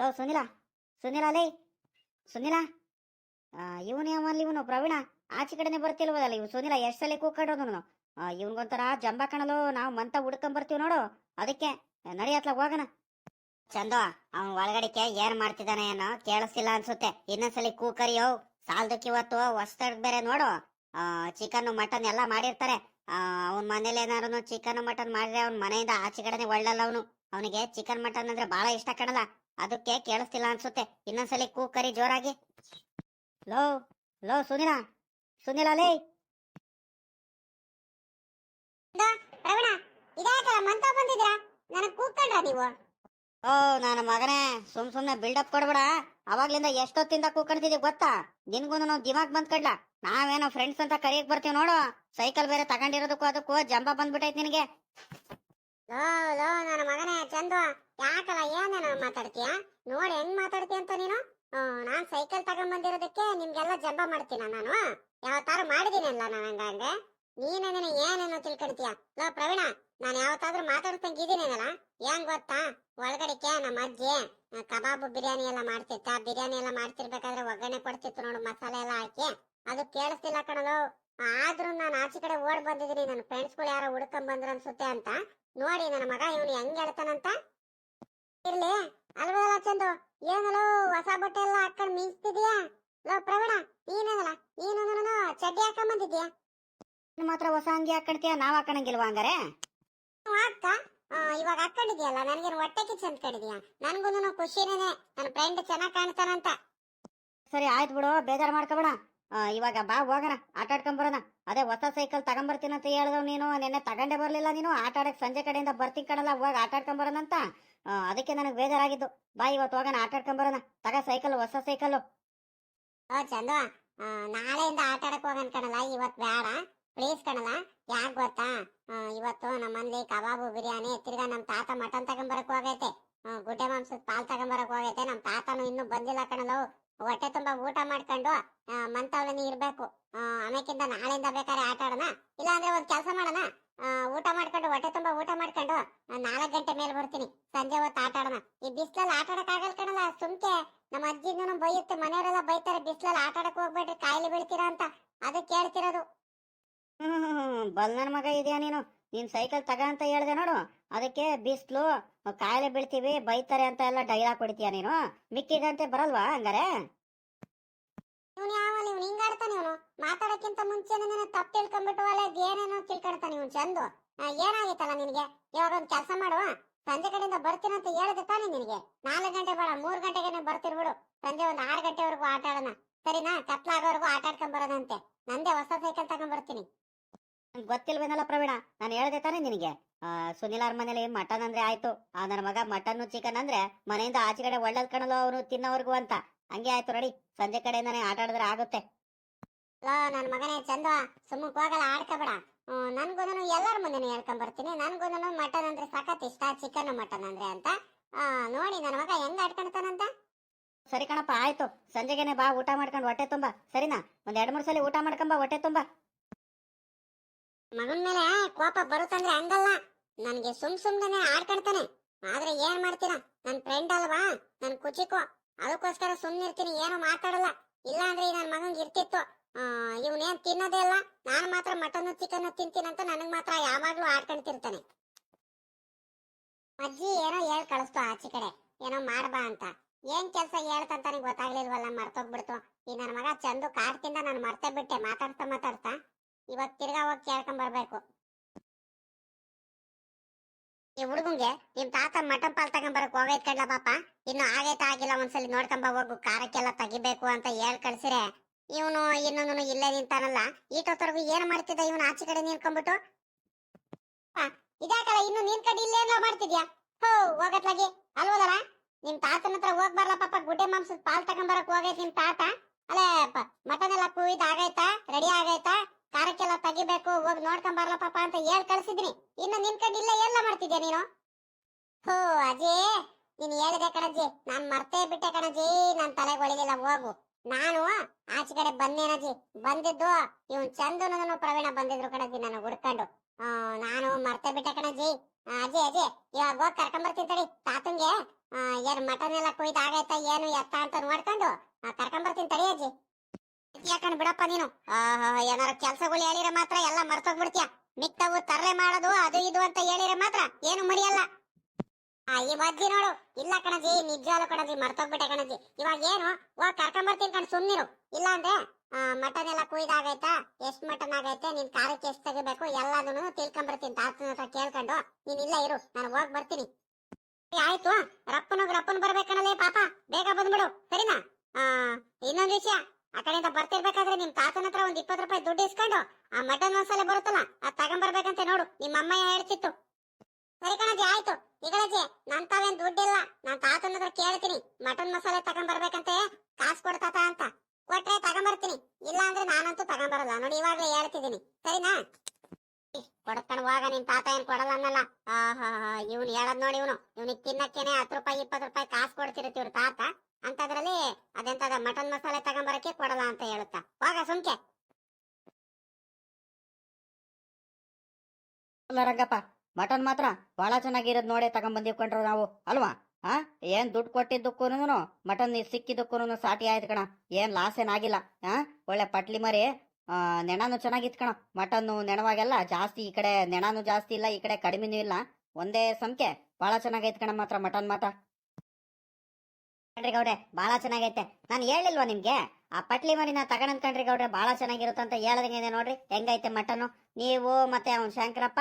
Low, Sunil Sunil ಲೇ, ಸುನಿಲ. ಇವನು ಯಾವಲ್ಲಿ ಇವನು? ಪ್ರವೀಣ, ಆಚೆ ಕಡೆನೆ ಬರ್ತಿಲ್ವಲ್ಲ ಇವ್ ಸುನಿಲ, ಎಷ್ಟು ಸಲ ಕೂಕೊಂಡ್ರು ಇವನ್ಗೊಂಥರ ಜಂಬ ಕಣಲು ನಾವು ಮಂತ ಹುಡ್ಕೊಂಡ್ ಬರ್ತೀವಿ ನೋಡು. ಅದಕ್ಕೆ ನಡಿಯತ್ಲ ಹೋಗೋಣ. ಚಂದ, ಅವನ್ ಒಳಗಡಿಕೆ ಏನ್ ಮಾಡ್ತಿದ್ದಾನೆ ಏನೋ ಕೇಳಿಸ್ತಿಲ್ಲ ಅನ್ಸುತ್ತೆ. ಇನ್ನೊಂದ್ಸಲಿ ಕೂಕರಿಯೋ, ಸಾಲದಕ್ಕೆ ಇವತ್ತು ಹೊಸ್ತಡ್ ಬೇರೆ ನೋಡು. ಚಿಕನ್ ಮಟನ್ ಎಲ್ಲ ಮಾಡಿರ್ತಾರೆ. ಅವನ ಮನೇಲಿ ಏನಾರು ಚಿಕನ್ ಮಟನ್ ಮಾಡಿದ್ರೆ ಅವ್ನ ಮನೆಯಿಂದ ಆಚೆ ಕಡೆನೆ ಒಳ್ಳಲ್ಲ ಅವನು. ಅವನಿಗೆ ಚಿಕನ್ ಮಟನ್ ಅಂದ್ರೆ ಬಹಳ ಇಷ್ಟ ಕಣಲ್ಲ. ಅದಕ್ಕೆ ಕೇಳಿಸ್ತಿಲ್ಲ ಅನ್ಸುತ್ತೆ. ಇನ್ನೊಂದ್ಸಲಿ ಕೂಕರಿ ಜೋರಾಗಿ. ಲೋ ಲೋ ಸುನಿಲ ಸುನಿಲ ಲೇ. ಪ್ರವೀಣ ಇದಾಕಲ್ಲ ಮಂತ ಬಂದಿದ್ರಾ ನನಗ್ ಕೂತ್ಕೊಂಡ್ರ ನೀವು? ಓ ನನ್ನ ಮಗನೇ ಸುಮ್ ಸುಮ್ನೆ ಬಿಲ್ಡಪ್ ಕೊಡ್ಬೇಡ. ಅವಾಗ್ಲಿಂದ ಎಷ್ಟೊತ್ತಿಂದ ಕೂಕಣ್ತಿದೀವಿ ಗೊತ್ತಾ? ನಿನ್ಗೂ ನಾವು ದಿಮಾಗ್ ಬಂದ್ ಕಡ್ಲ. ನಾವೇನೋ ಫ್ರೆಂಡ್ಸ್ ಅಂತ ಕರಿಯಕ್ ಬರ್ತೀವಿ ನೋಡು. ಸೈಕಲ್ ಬೇರೆ ತಗೊಂಡಿರೋದಕ್ಕೂ ಅದಕ್ಕೂ ಜಂಬ ಬಂದ್ಬಿಟ್ಟೈತ್ ನಿನಗೆ. ಲೋ ಲೋ, ನನ್ನ ಮಗನೇ, ಚಂದು, ಯಾಕಲ್ಲ ಏನೇನೋ ಮಾತಾಡ್ತೀಯ? ನೋಡಿ ಹೆಂಗ್ ಮಾತಾಡ್ತೀಯ ಅಂತ ನೀನು? ನಾನ್ ಸೈಕಲ್ ತಗೊಂಡ್ ಬಂದಿರೋದಕ್ಕೆ ನಿಮ್ಗೆಲ್ಲ ಜಂಬ ಮಾಡ್ತೀನ ನಾನು? ಯಾವತ್ತಾರು ಮಾಡಿದೀನಲ್ಲ ನಾನು ಹಂಗಂಗೆ ನೀನೇನೇನು ಏನೇನೋ ತಿಳ್ಕೊಳ್ತೀಯ ಲೋ, ಪ್ರವೀಣ, ನಾನು ಯಾವತ್ತಾದ್ರೂ ಮಾತಾಡ್ತಂಗಿದ್ದೀನೇನಲ್ಲ ಏನ್ ಗೊತ್ತಾ? ಒಳಗಡೆಗೆ ನಮ್ಮ ಅಜ್ಜಿ ಕಬಾಬ್ ಬಿರಿಯಾನಿ ಎಲ್ಲ ಮಾಡ್ತಿತ್ತ? ಬಿರಿಯಾನಿ ಎಲ್ಲ ಮಾಡ್ತಿರ್ಬೇಕಾದ್ರೆ ಒಗ್ಗರಣೆ ಕೊಡ್ತಿತ್ತು ನೋಡು, ಮಸಾಲೆ ಎಲ್ಲ ಹಾಕಿ. ಅದು ಕೇಳಿಸ್ತಿಲ್ಲ ಕಣಲು. ಆದ್ರೂ ನಾನು ಆಚೆ ಕಡೆ ಓಡ್ ಬಂದಿದ್ದೀನಿ. ನನ್ನ ಫ್ರೆಂಡ್ಸ್ಗಳು ಯಾರೋ ಹುಡ್ಕೊಂಡ್ ಬಂದ್ರು ಅನ್ಸುತ್ತೆ ಅಂತ. ನೋಡಿ ನನ್ನ ಮಗ ಇವನು ಹೆಂಗ್ ಹೇಳ್ತಾನಂತ ಇರ್ಲಿ ಅಲ್ವಲ್ಲ ಚಂದು? ಏನಲ್ಲೋ ಹೊಸ ಬಟ್ಟೆ ಎಲ್ಲ ಹಾಕೊಂಡ್ ಮೀನ್ಸ್ತಿದ್ಯಾ ಲೋ ಪ್ರವೀಣ ನೀನೇನಲ್ಲ ನೀನು ಚಡ್ಡಿ ಹಾಕೊಂಡ್ ಬಂದಿದ್ಯಾ? ನಿನ್ ಮಾತ್ರ ಹೊಸ ಅಂಗಿ ಹಾಕೊಂಡ್ತೀಯ ನಾವ್ ಹಾಕಣಂಗಿಲ್ವಾ ಹಂಗಾರೆ? ಹಾಕ. ಇವಾಗ ಹಾಕೊಂಡಿದ್ಯಲ್ಲ ನನಗೇನು ಹೊಟ್ಟೆ ಕಿಚ್ಚು ಅಂದ್ಕೊಂಡಿದ್ಯಾ ನನ್ಗೂ ಖುಷಿನೇ ನನ್ನ ಫ್ರೆಂಡ್ ಚೆನ್ನಾಗ್ ಕಾಣ್ತಾನಂತ. ಸರಿ ಆಯ್ತು ಬಿಡು ಬೇಜಾರ್ ಮಾಡ್ಕೋಬೇಡ. ಇವಾಗ ಬಾ ಹೋಗೋಣ, ಆಟ ಆಡ್ಕೊಂಬರೋಣ ಅದೇ ಹೊಸ ಸೈಕಲ್ ತಗೊಂಬರ್ತೀನಿ ಅಂತ ಹೇಳ್ದವ್ ನೀನು, ನಿನ್ನೆ ತಗೊಂಡೇ ಬರಲಿಲ್ಲ ನೀನು, ಆಟ ಆಡಕ್ ಸಂಜೆ ಕಡೆಯಿಂದ ಬರ್ತೀನಿ ಕಣಲ್ಲ, ಹೋಗಿ ಆಟ ಆಡ್ಕೊಂಬರೋಣ ಅಂತ. ಅದಕ್ಕೆ ನನಗೆ ಬೇಜಾರಾಗಿದ್ದು. ಬಾ ಇವತ್ತು ಹೋಗೋಣ, ಆಟ ಆಡ್ಕೊಂಬರೋಣ ತಗ ಸೈಕಲ್ ಹೊಸ ಸೈಕಲ್ ಚಂದು. ನಾಳೆಯಿಂದ ಆಟ ಆಡಕ್ ಹೋಗನ್ ಕಣಲ್ಲ, ಇವತ್ ಬೇಡ ಪ್ಲೀಸ್ ಕಣಲ್ಲ, ಯಾಕೆ ಗೊತ್ತಾ? ಇವತ್ತು ನಮ್ಮಲ್ಲಿ ಕಬಾಬು, ಬಿರಿಯಾನಿ, ತಿರ್ಗಾ ನಮ್ಮ ತಾತ ಮಟನ್ ತಗೊಂಬರಕ್ ಹೋಗೈತೆ. ಗುಡ್ಡೆ ಮಾಂಸದ ಪಾಲ್ ತಗೊಂಬರಕ್ ಹೋಗೈತೆ, ನಮ್ ತಾತನು ಇನ್ನೂ ಬಂದಿಲ್ಲ ಕಣಲ್ಲ ಹೊಟ್ಟೆ ತುಂಬಾ ಊಟ ಮಾಡ್ಕೊಂಡು ಮಂತವಳನಿ ಇರ್ಬೇಕು. ಆಮೇಕಿಂದ ನಾಳೆಯಿಂದ ಬೇಕಾದ್ರೆ ಆಟ ಆಡೋಣ. ಇಲ್ಲ ಅಂದ್ರೆ ಒಂದ್ ಕೆಲಸ ಮಾಡೋಣ. ಊಟ ಮಾಡ್ಕೊಂಡು, ಹೊಟ್ಟೆ ತುಂಬಾ ಊಟ ಮಾಡ್ಕೊಂಡು ನಾಲ್ಕು ಗಂಟೆ ಮೇಲೆ ಬರ್ತೀನಿ. ಸಂಜೆ ಹೊತ್ತು ಆಟ ಆಡೋಣ. ಈ ಬಿಸ್ಲಲ್ಲಿ ಆಟ ಆಡಕ್ ಆಗಲ್ ಕಣಲ್ಲ, ಸುಮ್ಕೆ ನಮ್ಮ ಅಜ್ಜಿನೂ ಬೈಯುತ್ತೆ. ಮನೆಯವರೆಲ್ಲ ಬೈತಾರೆ, ಬಿಸ್ಲಲ್ಲಿ ಆಟ ಆಡಕ್ ಹೋಗ್ಬೇಡ್ರಿ, ಕಾಯಿಲೆ ಬೀಳ್ತೀರಾ ಅಂತ. ಅದಕ್ಕೆ ಹೇಳ್ತಿರೋದು. ಹ್ಮ್ ಬಲ್ ಮಗ ಇದೆಯಾ ನೀನು? ನೀನ್ ಸೈಕಲ್ ತಗ ಅಂತ ಹೇಳ್ದೆ ನೋಡು. ಅದಕ್ಕೆ ಬಿಸ್ಲು, ಕಾಯಿಲೆ ಬೀಳ್ತೀವಿ, ಬೈತಾರೆ ಅಂತ ಎಲ್ಲ ಡೈಲಾಗ್ ಕೊಡ್ತೀಯ ನೀನು? ಮಿಕ್ಕಿದಂತೆ ಬರಲ್ವಾ ಹಂಗಾರೆ? ಇವನು ಯಾವಲ್ಲಿ ಇವನು ಹಿಂಗಾಡ್ತಾನೆ ಇವನು. ಮಾತಾಡಕ್ಕಿಂತ ಮುಂಚೆ ತಪ್ಪು ತಿಳ್ಕೊಂಡ್ಬಿಟ್ಟು ಏನೇನೋ ತಿಳ್ಕೊಳ್ತಾನೆ ಇವ್ನು ಚಂದು. ಏನಾಗಿತ್ತಲ್ಲ ನಿನಗೆ? ಇವಾಗ ಒಂದು ಕೆಲಸ ಮಾಡುವ ಸಂಜೆ ಕಡೆಯಿಂದ ಬರ್ತೀನಿ ಅಂತ ಹೇಳಿದೆ ತಾನೇ ನಿನಗೆ. ನಾಲ್ಕು ಗಂಟೆ ಬೇಡ, ಮೂರ್ ಗಂಟೆಗೆ ಬರ್ತಿರ್ಬಿಡು. ಸಂಜೆ ಒಂದ್ ಆರು ಗಂಟೆವರೆಗೂ ಆಟ ಆಡೋಣ. ಸರಿನಾ? ಕತ್ಲಾಗೋವರೆಗೂ ಆಟ ಆಡ್ಕೊಂಡ್ ಬರೋದಂತೆ. ನಂದೇ ಹೊಸ ಸೈಕಲ್ ತಗೊಂಡ್ ಬರ್ತೀನಿ. ಗೊತ್ತಿಲ್ವೇನಲ್ಲ ಪ್ರವೀಣ? ನಾನು ಹೇಳ್ದೆ ತಾನೇ ನಿನಗೆ. ಆ, ಸುನಿಲ್ ಅವ್ರ ಮನೇಲಿ ಮಟನ್ ಅಂದ್ರೆ ಆಯ್ತು. ಆ ನನ್ನ ಮಗ ಮಟನ್ ಚಿಕನ್ ಅಂದ್ರೆ ಮನೆಯಿಂದ ಆಚೆ ಕಡೆ ಒಳ್ಳೇದ್ ಕಣಲು ಅವನು ತಿನ್ನೋವರೆಗೂ ಅಂತ. ಹಂಗೆ ಆಯ್ತು ರೆಡಿ ಸಂಜೆ ಕಡೆಯಿಂದಾನೆ ಆಟ ಆಡಿದ್ರೆ ಆಗುತ್ತೆ. ಲೋ ನನ್ ಮಗನೇ ಚಂದ ಸುಮ್ಮಕ್ ಹೋಗಲ್ಲ ಆಡ್ಕೋಬೇಡ. ನನ್ಗೂ ಎಲ್ಲರ ಮುಂದೆ ಹೇಳ್ಕೊಂಡ್ ಬರ್ತೀನಿ ನನ್ಗೂ ಮಟನ್ ಅಂದ್ರೆ ಸಖತ್ ಇಷ್ಟ ಚಿಕನ್ ಮಟನ್ ಅಂದ್ರೆ ಅಂತ. ನೋಡಿ ನನ್ನ ಮಗ ಹೆಂಗ್ ಆಡ್ಕೊಂತಾನಂತ ಸರಿ ಕಣಪ್ಪ ಆಯ್ತು. ಸಂಜೆಗೆನೆ ಬಾ ಊಟ ಮಾಡ್ಕೊಂಡು ಹೊಟ್ಟೆ ತುಂಬಾ. ಸರಿನಾ? ಒಂದ್ ಎರಡ್ ಮೂರ್ ಸಲ ಊಟ ಮಾಡ್ಕೊಂಬ ಹೊಟ್ಟೆ ತುಂಬಾ. ಮಗನ್ ಮೇಲೆ ಕೋಪ ಬರುತ್ತಂದ್ರೆ ಹಂಗಲ್ಲ. ನನ್ಗೆ ಸುಮ್ ಸುಮ್ನೆ ಆಡ್ಕೊಳ್ತಾನೆ ಆದ್ರೆ ಏನ್ ಮಾಡ್ತೀನ ನನ್ ಫ್ರೆಂಡ್ ಅಲ್ವಾ? ನನ್ ಕುಚಿಕೋ. ಅದಕ್ಕೋಸ್ಕರ ಸುಮ್ನಿರ್ತೀನಿ ಏನು ಮಾತಾಡಲ್ಲ. ಇಲ್ಲ ಅಂದ್ರೆ ಈ ನನ್ ಮಗಂಗ್ ಇರ್ತಿತ್ತು. ಇವನೇನ್ ತಿನ್ನೋದೇ ಇಲ್ಲ. ನಾನ್ ಮಾತ್ರ ಮಟನ್, ಚಿಕನ್ ತಿಂತೀನಂತ ನನಗ್ ಮಾತ್ರ ಯಾವಾಗ್ಲೂ ಆಡ್ಕೊಂತಿರ್ತಾನೆ ಅಜ್ಜಿ, ಏನೋ ಹೇಳ್ ಕಳಿಸ್ತು ಆಚೆ ಕಡೆ. ಏನೋ ಮಾಡ್ಬಾ ಅಂತ. ಏನ್ ಕೆಲ್ಸ ಹೇಳ್ತಂತ ನನಗೆ ಗೊತ್ತಾಗ್ಲಿಲ್ವಲ್ಲ, ಮರ್ತೋಗ್ಬಿಡ್ತು. ಈ ನನ್ ಮಗ ಚಂದು ಕಾಡ್ತಿಂದ ನಾನು ಮರ್ತೇ ಬಿಟ್ಟೆ. ಮಾತಾಡ್ತಾ ಮಾತಾಡ್ತಾ. ಇವಾಗ ತಿರ್ಗಾ ಹೋಗಿ ಕೇಳ್ಕೊಂಡ್ ಬರ್ಬೇಕು. ಈ ಹುಡುಗಂಗೆ ನಿಮ್ ತಾತ ಮಟನ್ ಪಾಲ್ ತಗೊಂಬರಕ್ ಹೋಗೈತ್ ಕಡ್ಲ ಪಾಪ. ಇನ್ನು ಆಗೈತ ಆಗಿಲ್ಲ ಒಂದ್ಸಲಿ ನೋಡ್ಕೊಂಬ ಹೋಗು. ಕಾರಕ್ಕೆಲ್ಲ ತೆಗಿಬೇಕು ಅಂತ ಹೇಳ್ ಕಳ್ಸಿರೆ. ಇವನು ಇನ್ನೊಂದು ಇಲ್ಲೇ ನಿಂತಾನಲ್ಲ. ಈಟೊತ್ತರ್ಗು ಏನ್ ಮಾಡ್ತಿದ್ದ ಇವನು ಆಚೆ ಕಡೆ ನಿಂತ್ಕೊಂಡ್ಬಿಟ್ಟು? ಇದಾಕಲ್ಲ ಇನ್ನು ನಿನ್ ಕಡೆ ಇಲ್ಲೇನೋ ಮಾಡ್ತಿದ್ಯಾ? ಹೋ, ಹೋಗತ್ಲಾಗಿ. ಅಲ್ವದಲ್ಲ ನಿಮ್ ತಾತನ ಹತ್ರ ಹೋಗ್ ಬರ್ಲ ಪಾಪ. ಗುಡ್ಡೆ ಮಾಂಸದ ಪಾಲ್ ತಗೊಂಬರಕ್ ಹೋಗೈತ್ ನಿಮ್ ತಾತ. ಅಲ್ಲೇ ಮಟನ್ ಎಲ್ಲ ಕೂಯ್ದ ಆಗೈತಾ? ರೆಡಿ ಆಗೈತಾ? ಖಾರಕ್ಕೆಲ್ಲ ತೆಗಿಬೇಕು, ಹೋಗಿ ನೋಡ್ಕೊಂಡ್ ಬರ್ಲ ಪಾಪ ಅಂತ ಹೇಳ್ ಕಳ್ಸಿದ್ನಿ ಇನ್ನು ನಿನ್ ಕಡೆ ಇಲ್ಲ ಎಲ್ಲ ಮಾಡ್ತಿದ್ಯಾ ನೀನು? ಹೋ, ಅಜಿ, ನೀನ್ ಹೇಳಿದೆ ಕಣಜ್ಜಿ, ನಾನ್ ಮರ್ತೇ ಬಿಟ್ಟೆ ಕಣಜ್ಜಿ, ನನ್ ಹೊಳಿಲಿಲ್ಲ ಹೋಗು. ನಾನು ಆಚೆ ಕಡೆ ಬಂದೇನಜ್ಜಿ ಬಂದಿದ್ದು ಇವನ್ ಚಂದನನು ಪ್ರವೀಣ ಬಂದಿದ್ರು ಕಣಜ್ಜಿ ನನ್ನ ಹುಡ್ಕೊಂಡು. ನಾನು ಮರ್ತೇ ಬಿಟ್ಟೆ ಕಣಜ್ಜಿ. ಅಜಿ ಅಜಿ, ಇವಾಗ ಹೋಗಿ ಕರ್ಕೊಂಡ್ ಬರ್ತೀನಿ ತಡಿ. ತಾತಂಗೆ ಏನ್ ಮಟನ್ ಎಲ್ಲ ಕುಯ್ದಾಗೈತ ಏನು ಎತ್ತ ಅಂತ ನೋಡ್ಕೊಂಡು ಕರ್ಕೊಂಡ್ ಬರ್ತೀನಿ ತಡಿ ಅಜ್ಜಿ ಯಾಕಂಡ್ ಬಿಡಪ್ಪ ನೀನು? ಏನಾರ ಕೆಲ್ಸಗಳು ಹೇಳಿರ ಮಾತ್ರ, ಎಲ್ಲ ಮರ್ತೋಗ್ಬಿಡ್ತೀಯ? ಮಿಕ್ತವು ತರ್ರೆ ಮಾಡೋದು, ಅದು ಇದು ಅಂತ ಹೇಳಿರ ಮಾತ್ರ, ಏನು ಮರಿಯಲ್ಲ. ಈ ಮಜ್ಜಿ ನೋಡು. ಇಲ್ಲ ಕಣಜಿ ನಿಜವಾಲು ಕಣಜಿ ಮರ್ತೋಗ್ಬಿಟ್ಟೆ ಕಣಜಿ ಇವಾಗ ಏನು? ಹೋಗ್ ಕರ್ಕೊಂಬರ್ತೀನಿ ಕಣ್, ಸುಮ್ನಿರು. ಇಲ್ಲ ಅಂದ್ರೆ ಮಟನ್ ಎಲ್ಲ ಕುಯ್ದಾಗೈತಾ? ಎಷ್ಟ್ ಮಟನ್ ಆಗೈತೆ? ನಿನ್ ಕಾಲಕ್ಕೆ ಎಷ್ಟ್ ತೆಗಿಬೇಕು? ಎಲ್ಲದನ್ನು ತಿಳ್ಕೊಂಬರ್ತೀನಿ, ತಾತನ ಹತ್ರ ಕೇಳ್ಕೊಂಡು. ನೀನ್ ಇಲ್ಲ ಇರು, ನಾನು ಹೋಗ್ ಬರ್ತೀನಿ. ಆಯ್ತು. ರಪ್ಪನಗ ರಪ್ಪನ್ ಬರ್ಬೇಕಣಲೇ ಪಾಪ. ಬೇಗ ಬಂದ್ಬಿಡು, ಸರಿನಾ? ಇನ್ನೊಂದ್ ವಿಷಯ. ಆ ಕಡೆಯಿಂದ ಬರ್ತಿರ್ಬೇಕಾದ್ರೆ ನಿಮ್ ತಾತನ ಹತ್ರ ಒಂದ್ ಇಪ್ಪತ್ತು ರೂಪಾಯಿ ದುಡ್ಡು ಇಸ್ಕೊಂಡು ಆ ಮಟನ್ ಮಸಾಲೆ ಬರುತ್ತಲ್ಲ, ಅದ್ ತಗೊಂಬರ್ಬೇಕಂತೆ ನೋಡು. ನಿಮ್ಮ ಅಮ್ಮಯ್ಯ ಹೇಳ್ತಿತ್ತು. ಸರಿ ಕಣಜಿ ಆಯ್ತು. ಈಗಳಜ್ಜಿ ನನ್ ತಾವೇನ್ ದುಡ್ಡಿಲ್ಲ, ನಾನ್ ತಾತನ ಹತ್ರ ಕೇಳ್ತೀನಿ. ಮಟನ್ ಮಸಾಲೆ ತಗೊಂಬರ್ಬೇಕಂತೆ ಕಾಸು ಕೊಡ್ತಾತ ಅಂತ. ಕೊಟ್ರೆ ತಗೊಂಬರ್ತೀನಿ. ಇಲ್ಲ ಅಂದ್ರೆ ನಾನಂತೂ ತಗೊಂಬರಲ್ಲ. ನೋಡಿ, ಇವಾಗ್ಲೇ ಹೇಳ್ತಿದ್ದೀನಿ. ಸರಿನಾ? ಕೊಡ್ಕೊಂಡು ಹೋಗ ನಿನ್ ತಾತ ಏನ್ ಕೊಡಲ್ಲ ಅನ್ನಲ್ಲ. ಆಹಾ, ಇವ್ನು ಹೇಳದ್ ನೋಡಿ ಇವನು. ಇವ್ನಿಗೆ ತಿನ್ನಕ್ಕೇನೆ ಹತ್ತು ರೂಪಾಯಿ, ಇಪ್ಪತ್ತು ರೂಪಾಯಿ ಕಾಸು ಕೊಡ್ತಿರುತ್ತೆ ಇವ್ರ ತಾತ. ಅಂತದ್ರಲ್ಲಿ ಅದೆಂತ ಮಟನ್ ಮಸಾಲೆ ತಗೊಂಬರಕ್ಕೆ ಕೊಡಲ್ಲ ಅಂತ ಹೇಳುತ್ತಾ? ಹೋಗ ಸುಮ್ಕೆ. ಅಲ್ಲ ರಂಗಪ್ಪ, ಮಟನ್ ಮಾತ್ರ ಬಹಳ ಚೆನ್ನಾಗಿರೋದ್ ನೋಡೇ ತಗೊಂಬಂದಿವ್ ಕಂಡ್ರು ನಾವು, ಅಲ್ವಾ? ಹಾ ಏನ್ ದುಡ್ಡು ಕೊಟ್ಟಿದ್ದಕ್ಕೂನು ಮಟನ್ ಸಿಕ್ಕಿದ್ದಕ್ಕೂನು ಸಾಟಿ ಆಯ್ತು ಕಣ, ಏನ್ ಲಾಸ್ ಏನಾಗಿಲ್ಲ ಹಾ ಒಳ್ಳೆ ಪಟ್ಲಿ ಮರಿ ನೆಣನು ಚೆನ್ನಾಗಿತ್ತು ಕಣ, ಮಟನ್ನು ನೆಣವಾಗೆಲ್ಲ ಜಾಸ್ತಿ ಈ ಕಡೆ ನೆಣಾನು ಜಾಸ್ತಿ ಇಲ್ಲ, ಈ ಕಡೆ ಕಡಿಮೆನೂ ಇಲ್ಲ, ಒಂದೇ ಸಂಖ್ಯೆ ಬಹಳ ಚೆನ್ನಾಗೈತ್ ಕಣ ಮಾತ್ರ ಮಟನ್ ಮಾತ್ರ. ಕಣ್ರಿ ಗೌಡ್ರೆ ಬಹಳ ಚೆನ್ನಾಗೈತೆ. ನಾನು ಹೇಳಿಲ್ವಾ ನಿಮ್ಗೆ? ಆ ಪಟ್ಲಿ ಮರಿನ ತಗೊಂಡ್ ಕಣ್ರಿ ಗೌಡ್ರೆ ಬಹಳ ಚೆನ್ನಾಗಿರುತ್ತೆ ಅಂತ ಹೇಳದಂಗಿದೆ ನೋಡ್ರಿ ಹೆಂಗೈತೆ ಮಟನ್? ನೀವು ಮತ್ತೆ ಅವ್ನ್ ಶಂಕರಪ್ಪ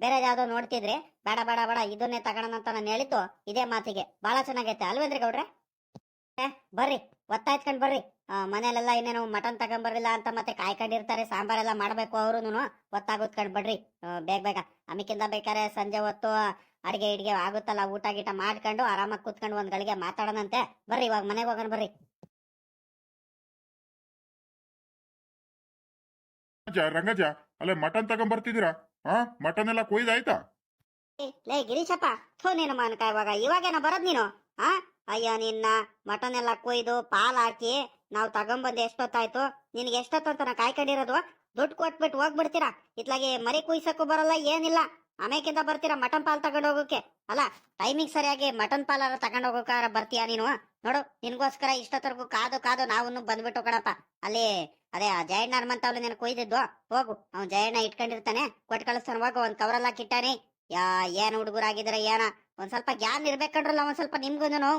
ಬೇರೆ ಯಾವ್ದೋ ನೋಡ್ತಿದ್ರಿ ಬೇಡ ಬೇಡ ಬೇಡ ಇದನ್ನೇ ತಗೋಣ ಅಂತ ನಾನು ಹೇಳಿದ್ದು ಇದೇ ಮಾತಿಗೆ. ಬಹಳ ಚೆನ್ನಾಗೈತೆ ಅಲ್ವೇಂದ್ರಿ ಗೌಡ್ರೆ? ಬರ್ರಿ ಒತ್ತಾಯ್ತ್ಕೊಂಡ್ ಬರ್ರಿ. ಮನೇಲೆಲ್ಲ ಇನ್ನೇನು ಮಟನ್ ತಗೊಂಬರ್ಲಿಲ್ಲ ಅಂತ ಮತ್ತೆ ಕಾಯ್ಕೊಂಡಿರ್ತಾರೆ ಸಾಂಬಾರೆಲ್ಲ ಮಾಡ್ಬೇಕು ಅವ್ರು ಒತ್ತಾಗುತ್ಕೊಂಡ್ ಬರ್ರಿ. ಆ, ಬೇಗ ಬೇಗ. ಅಮಿಕಿಂದ ಬೇಕಾರೆ ಸಂಜೆ ಹೊತ್ತು ಅಡಿಗೆ ಇಡಿಗೆ ಆಗುತ್ತಲ್ಲ ಊಟ ಗೀಟ ಮಾಡ್ಕೊಂಡು ಆರಾಮಾಗಿ ಕುತ್ಕೊಂಡು ಒಂದ್ ಗಳಿಗೆ ಮಾತಾಡೋಣಂತೆ. ಬರ್ರಿ ಇವಾಗ ಮನೆಗೆ ಹೋಗೋಣ ಬರ್ರಿ. ರಂಗಜ ಅಲ್ಲೇ ಮಟನ್ ತಗೊಂಬರ್ತಿದ್ದೀರಾ ಹಾ ಮಟನ್ ಎಲ್ಲ ಕೊಯ್ದಾಯ್ತಾ? ಆಯ್ತಾ ಲೇ ಗಿರೀಶಪ್ಪ ಥೋ ನೀನು ಮಾನಕ ಇವಾಗ. ಏನ ಬರೋದ್ ನೀನು? ಹಾ ಅಯ್ಯ ನಿನ್ನ ಮಟನ್ ಎಲ್ಲ ಕೊಯ್ದು ಪಾಲ್ ಹಾಕಿ ನಾವು ತಗೊಂಬಂದ್ ಎಷ್ಟೊತ್ತಾಯ್ತು? ನಿನ್ಗೆ ಎಷ್ಟೊತ್ತಂತ ನಾ ಕಾಯ್ಕೊಂಡಿರೋದು? ದುಡ್ಡು ಕೊಟ್ಬಿಟ್ಟು ಹೋಗ್ಬಿಡ್ತೀರಾ? ಇತ್ಲಾಗಿ ಮರಿ ಕುಯ್ಸಕ್ಕೂ ಬರಲ್ಲ ಏನಿಲ್ಲ. ಆಮೇಕಿಂದ ಬರ್ತೀರಾ ಮಟನ್ ಪಾಲ್ ತಗೊಂಡು ಹೋಗೋಕೆ ಅಲ್ಲ ಟೈಮಿಂಗ್ ಸರಿಯಾಗಿ ಮಟನ್ ಪಾಲಾರ ತಗೊಂಡು ಹೋಗೋಕಾರ ಬರ್ತೀಯಾ ನೀನು? ನೋಡು, ನಿನ್ಗೋಸ್ಕರ ಇಷ್ಟೊತ್ತರೆಗೂ ಕಾದು ಕಾದು ನಾವು ಬಂದ್ಬಿಟ್ಟು ಕಣಪ್ಪ. ಅಲ್ಲಿ, ಅದೇ ಆ ಜಯಣ್ಣ ಹನುಮಂತವ್ಲು ನಿನ್ ಕೊಯ್ದಿದ್ವು ಹೋಗು, ಅವ್ನು ಜಯಣ್ಣ ಇಟ್ಕೊಂಡಿರ್ತಾನೆ ಕೊಟ್ಟು ಕಳಿಸ್ತಾನೆ, ಹೋಗು, ಒಂದ್ ಕವರೆಲ್ಲ ಕಿಟ್ಟಾನೆ ಯಾ, ಏನ್ ಹುಡುಗರಾಗಿದ್ರೆ, ಏನ? ಒಂದ್ ಸ್ವಲ್ಪ ಜ್ಞಾನ ಇರ್ಬೇಕಂಡ್ರಲ್ಲ ಒಂದ್ ಸ್ವಲ್ಪ ನಿಮ್ಗೂನು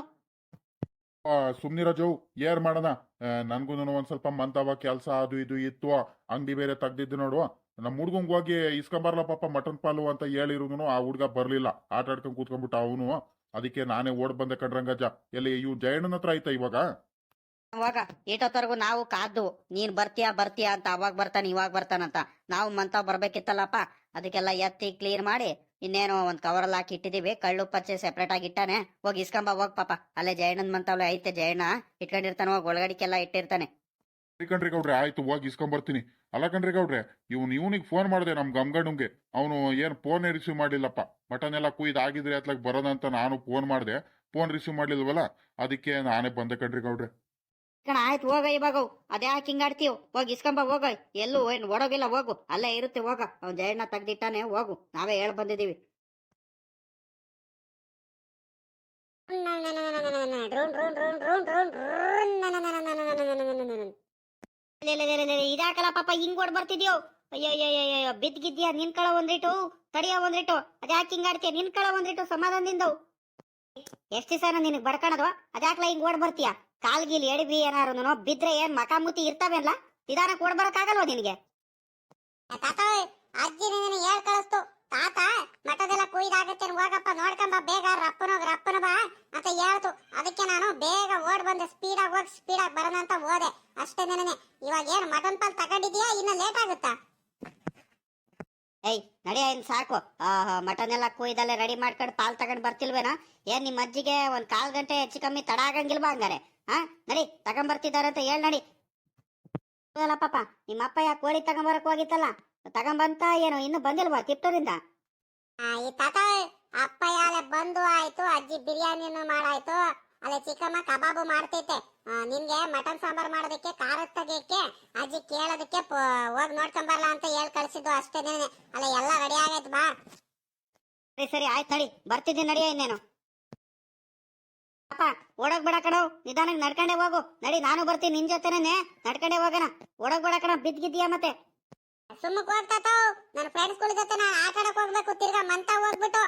ಸುಮ್ನಿರೋ ಜೋ ಏರ್ ಮಾಡೋಣ? ನನ್ಗೂ ಒಂದ್ ಸ್ವಲ್ಪ ಮಂತವ, ಕೆಲ್ಸ ಅದು ಇದು ಇತ್ತು, ಅಂಗಡಿ ಬೇರೆ ತೆಗ್ದಿದ್ದು ನೋಡು. ನಮ್ಮ ಹುಡುಗ ಹೋಗಿ ಇಸ್ಕೊಂಬರ್ಲ ಪಾಪ ಮಟನ್ ಪಾಲು ಅಂತ ಹೇಳಿರುನು ಆ ಹುಡ್ಗ ಬರ್ಲಿಲ್ಲ. ಆಟ ಆಡ್ಕೊಂಡ್ ಕೂತ್ಕೊಂಡ್ಬಿಟ್ಟ ಅವನು. ಅದಕ್ಕೆ ನಾನೇ ಓಡ್ ಬಂದೆ ಕಣ್ರಂಗಜ್ಜ ಎಲ್ಲಿ ಇವ್ ಜಯಣ್ಣನ ಹತ್ರ ಆಯ್ತಾ ಇವಾಗ? ಅವಾಗ ಈಟೊತ್ತವರೆಗೂ ನಾವು ಕಾದ್ದು. ನೀನ್ ಬರ್ತೀಯಾ ಬರ್ತೀಯಾ ಅಂತ ಅವಾಗ ಬರ್ತಾನೆ, ಇವಾಗ ಬರ್ತಾನಂತ. ನಾವು ಮಂತ ಬರ್ಬೇಕಿತ್ತಲ್ಲಪ್ಪ. ಅದಕ್ಕೆಲ್ಲ ಎತ್ತಿ ಕ್ಲೀನ್ ಮಾಡಿ ಇನ್ನೇನೋ ಒಂದ್ ಅಲ್ಲಿ ಹಾಕಿ ಇಟ್ಟಿದೀವಿ. ಕಳ್ಳು ಪಚ್ಚೆ ಸೆಪರೇಟ್ ಆಗಿ ಇಟ್ಟಾನೆ. ಹೋಗಿ ಇಸ್ಕೊಂಬ, ಹೋಗ್ ಪಾಪ. ಅಲ್ಲೇ ಜಯಣ್ಣನ್ ಮಂತವ್ಲೆ ಐತೆ ಜಯಣ್ಣ. ಇಟ್ಕೊಂಡಿರ್ತಾನೆ, ಹೋಗಿ ಒಳಗಡಿಕೆಲ್ಲ ಇಟ್ಟಿರ್ತಾನೆ. ಕಣ್ರಿ ಗೌಡ್ರೆ ಆಯ್ತು ಹೋಗಿ ಇಸ್ಕೊಂಬರ್ತೀನಿ ಅಲ್ಲ ಕಣ್ರಿ ಗೌಡ್ರೆ ಇವ್ನು ಇವನಿಗೆ ಫೋನ್ ಮಾಡಿದೆ ನಮ್ ಗಮ್ಗಣ್ಣಂಗೆ ಅವನು ಏನ್ ಫೋನ್ ರಿಸೀವ್ ಮಾಡಿಲ್ಲಪ್ಪ ಬಟನ್ ಎಲ್ಲ ಕುಯ್ದು ಆಗಿದ್ರೆ ಅತ್ಲಾಗ ಬರೋದಂತ ನಾನು ಫೋನ್ ಮಾಡಿದೆ ಫೋನ್ ರಿಸೀವ್ ಮಾಡ್ಲಿಲ್ವಲ್ಲ ಅದಕ್ಕೆ ನಾನೇ ಬಂದೆ ಕಣ್ರಿ ಗೌಡ್ರೆ ಕಣ ಆಯ್ತು ಹೋಗ ಇವಾಗ ಅದ್ಯಾಕೆ ಹಿಂಗಾಡ್ತೀವ್ ಹೋಗಿ ಇಸ್ಕೊಂಬ ಹೋಗ ಎಲ್ಲೂ ಏನ್ ಓಡೋಗಿಲ್ಲ ಹೋಗು ಅಲ್ಲೇ ಇರುತ್ತೆ ಹೋಗ ಅವ್ನ್ ಜಯಣ್ಣ ತೆಗ್ದಿಟ್ಟಾನೆ ಹೋಗು ನಾವೇ ಹೇಳ್ ಬಂದಿದೀವಿ drone drone drone drone drone drone ಲೇ, ಲೇ, ಲೇ, ಲೇ, ಲೇ, ಇದ್ಯಾಕಲ್ಲ ಪಾಪ ಹಿಂಗ್ ಓಡ್ ಬರ್ತಿದ್ಯೋ? ಅಯ್ಯೋ ಅಯ್ಯೋ ಕಳ ಬಿದ್ಗಿದ್ಯಾ ನಿನ್ಕಳ ಒಂದಿಟ್ಟು ತಡಿಯ ಒಂದಿಟ್ಟು ಅದ್ಯಾಕೆ ಹಿಂಗಾಡ್ತೀಯ ನಿನ್ಕಳ ಒಂದಿಟ್ಟು ಸಮಾಧಾನದಿಂದವು ಎಷ್ಟ್ ದಿವಸ ನಿನಗ್ ಬಡ್ಕಣದ್ವ ಅದ್ಯಾಕ್ಲ ಹಿಂಗ್ ಓಡ್ ಬರ್ತೀಯ? ಕಾಲ್ಗಿಲ್ ಎಡಬಿ ಏನಾರು ಬಿದ್ರೆ ಏನ್ ಮಕಾಮುತಿ ಇರ್ತಾವೆಲ್ಲ ನಿಧಾನಕ್ಕೆ ಓಡ್ ಬರಕ್ಕಾಗಲ್ವಾ ನಿನಗೆ? ತಾತ ಅಜ್ಜಿ ನಿನ್ನ ಹೇಳ್ ಕಳಿಸ್ತು. ತಾತ, ಮಠದೆಲ್ಲ ಕುಯ್ದಾಗತ್ತೆ ಹೋಗಪ್ಪ, ನೋಡ್ಕೊಂಬ, ಬೇಗ ರಪ್ಪನ ರಪ್ಪನ ಬಾ ಅಂತ ಹೇಳ್ತು. ಅದಕ್ಕೆ ನಾನು ಬೇಗ ಓಡ್ ಬಂದೆ ಸ್ಪೀಡಾಗಿ ಹೋಗಿ ಸ್ಪೀಡಾಗಿ ಬರೋಣ ಅಂತ ಹೋದೆ. ಅಷ್ಟೇ ನನಗೆ ಇವಾಗ ಏನು ಮಟನ್ ಪಾಲ್ ತಗೊಂಡಿದ್ಯಾ? ಇನ್ನ ಲೇಟ್ ಆಗುತ್ತಾ? ಏಯ್ ನಡಿಯ ಇನ್ ಸಾಕು. ಮಟನ್ ಎಲ್ಲ ಕುಯ್ದಲ್ಲೇ ರೆಡಿ ಮಾಡ್ಕೊಂಡು ಪಾಲ್ ತಗೊಂಡ್ ಬರ್ತಿಲ್ವೇನ? ಏನ್ ನಿಮ್ ಅಜ್ಜಿಗೆ ಒಂದ್ ಕಾಲ್ ಗಂಟೆ ಹೆಚ್ಚು ಕಮ್ಮಿ ತಡ ಆಗಂಗಿಲ್ವಾ ಹಂಗಾರೆ? ಹಾ ನಡಿ ತಗೊಂಬರ್ತಿದಾರೆ ಅಂತ ಹೇಳ್ ನಡಿ. ಪಾಪ ನಿಮ್ಮ ಅಪ್ಪ ಯಾಕೆ ಕೋಳಿ ತಗೊಂಬರಕ್ ಹೋಗಿತ್ತಲ್ಲ? ತಗೊಂಬಂತ ಏನು ಇನ್ನು ಬಂದಿಲ್ವಾ ತಿಪ್ಟೂರಿಂದ. ಆ, ಈ ತಾತ ಅಪ್ಪ ಯಾಲೆ ಬಂದು ಆಯ್ತು ಅಜ್ಜಿ ಬಿರಿಯಾನಿನೂ ಮಾಡಾಯ್ತು. ಅಲ್ಲೇ ಚಿಕ್ಕಮ್ಮ ಕಬಾಬು ಮಾಡ್ತೈತೆ. ನಿಮ್ಗೆ ಮಟನ್ ಸಾಂಬಾರ್ ಮಾಡೋದಕ್ಕೆ ಖಾರ ತೆಗಿಯಕ್ಕೆ ಅಜ್ಜಿ ಕೇಳೋದಕ್ಕೆ ಹೋಗಿ ನೋಡ್ಕೊಂಬರ್ಲ ಅಂತ ಹೇಳಿ ಕಳ್ಸಿದ್ದು ಅಷ್ಟೇ ಅಲ್ಲ ಎಲ್ಲ ರೆಡಿ ಆಗೈತೆ ಬಾ. ಸರಿ ಸರಿ ಆಯ್ತು ತಡಿ. ಬರ್ತಿದ್ದೀನಿ ನಡಿಯ ಇನ್ನೇನು. ಪಾಪ ಓಡೋಗ್ ಬೇಡ ಕಣವ್ ನಿಧಾನಕ್ಕೆ ನಡ್ಕೊಂಡೆ ಹೋಗು. ನಡಿ ನಾನು ಬರ್ತೀನಿ ನಿನ್ ಜೊತೆನೆ ನಡ್ಕೊಂಡೆ ಹೋಗೋಣ. ಓಡೋಗ್ ಬೇಡ ಕಣ. ಬಿದ್ದಿದ್ಯಾ ಮತ್ತೆ? ಸುಮ್ಮಕ್ ಹೋಗ್ತಾವ್ ನನ್ನ ಫ್ರೆಂಡ್ಸ್ಗಳ ಜೊತೆ ನಾನು ಆಟ ಆಡಕ್ ಹೋಗ್ಬೇಕು, ತಿರ್ಗಾ ಮಂತ ಹೋಗ್ಬಿಟ್ಟು